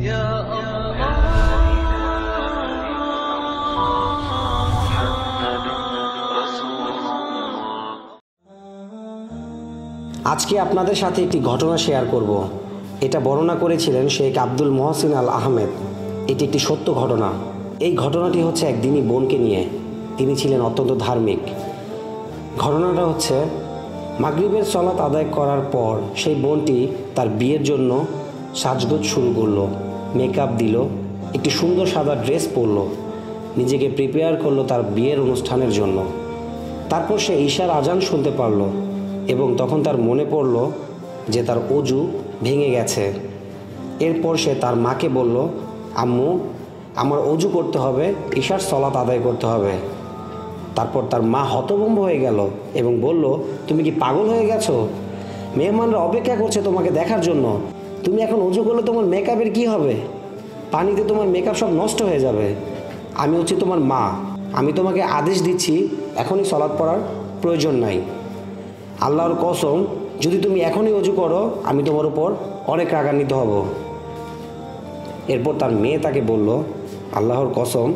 আজকে আপনাদের সাথে একটি ঘটনা শেয়ার করব। এটা বর্ণনা করেছিলেন শেখ আব্দুল মহসিন আল আহমেদ। এটি একটি সত্য ঘটনা। এই ঘটনাটি হচ্ছে একদিনই বোনকে নিয়ে। তিনি ছিলেন অত্যন্ত ধার্মিক। ঘটনাটা হচ্ছে, মাগরিবের সলাত আদায় করার পর সেই বোনটি তার বিয়ের জন্য সাজগোজ শুরু করল। মেকআপ দিল, একটি সুন্দর সাদা ড্রেস পরলো, নিজেকে প্রিপেয়ার করল তার বিয়ের অনুষ্ঠানের জন্য। তারপর সে ঈশার আজান শুনতে পারল এবং তখন তার মনে পড়ল যে তার অজু ভেঙে গেছে। এরপর সে তার মাকে বলল, আম্মু, আমার অজু করতে হবে, ঈশার সলাত আদায় করতে হবে। তারপর তার মা হতভম্ব হয়ে গেল এবং বলল, তুমি কি পাগল হয়ে গেছো? মেহমানরা অপেক্ষা করছে তোমাকে দেখার জন্য। তুমি এখন অজু করলে তোমার মেকআপের কি হবে? পানিতে তোমার মেকআপ সব নষ্ট হয়ে যাবে। আমি হচ্ছি তোমার মা। আমি তোমাকে আদেশ দিচ্ছি, এখনই সলাদ পড়ার প্রয়োজন নাই। আল্লাহর কসম, যদি তুমি এখনই অজু করো, আমি তোমার উপর অনেক রাগান্বিত হব। এরপর তার মেয়ে তাকে বলল, আল্লাহর কসম,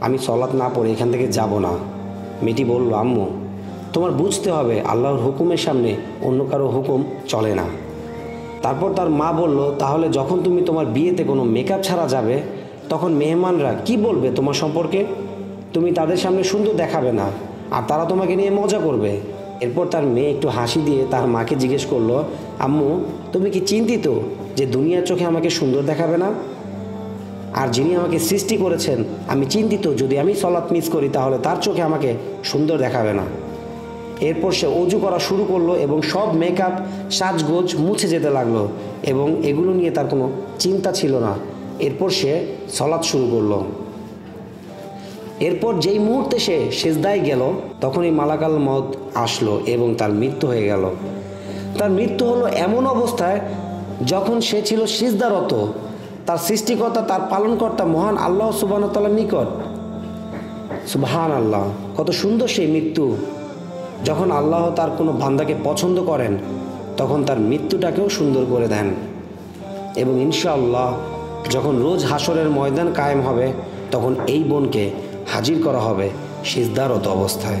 আমি সলাৎ না পড়ে এখান থেকে যাব না। মেয়েটি বলল, আম্মু, তোমার বুঝতে হবে, আল্লাহর হুকুমের সামনে অন্য কারও হুকুম চলে না। তারপর তার মা বলল, তাহলে যখন তুমি তোমার বিয়েতে কোনো মেকআপ ছাড়া যাবে, তখন মেহমানরা কি বলবে তোমার সম্পর্কে? তুমি তাদের সামনে সুন্দর দেখাবে না, আর তারা তোমাকে নিয়ে মজা করবে। এরপর তার মেয়ে একটু হাসি দিয়ে তার মাকে জিজ্ঞেস করল, আম্মু, তুমি কি চিন্তিত যে দুনিয়ার চোখে আমাকে সুন্দর দেখাবে না? আর যিনি আমাকে সৃষ্টি করেছেন, আমি চিন্তিত যদি আমি সলাৎ মিস করি, তাহলে তার চোখে আমাকে সুন্দর দেখাবে না। এরপর সে অজু করা শুরু করল এবং সব মেকআপ সাজগোজ মুছে যেতে লাগল এবং এগুলো নিয়ে তার কোনো চিন্তা ছিল না। এরপর সে সলাৎ শুরু করল। এরপর যেই মুহূর্তে সে সেজদায় গেল, তখনই মালাকাল মত আসলো এবং তার মৃত্যু হয়ে গেল। তার মৃত্যু হলো এমন অবস্থায় যখন সে ছিল সিজদারত, তার সৃষ্টিকর্তা, তার পালনকর্তা মহান আল্লাহ সুবাহতালার নিকট। সুবহান আল্লাহ কত সুন্দর সেই মৃত্যু। যখন আল্লাহ তার কোনো ভান্দাকে পছন্দ করেন, তখন তার মৃত্যুটাকেও সুন্দর করে দেন। এবং ইনশাআল্লাহ যখন রোজ হাসরের ময়দান কায়েম হবে, তখন এই বোনকে হাজির করা হবে সিজদারত অবস্থায়।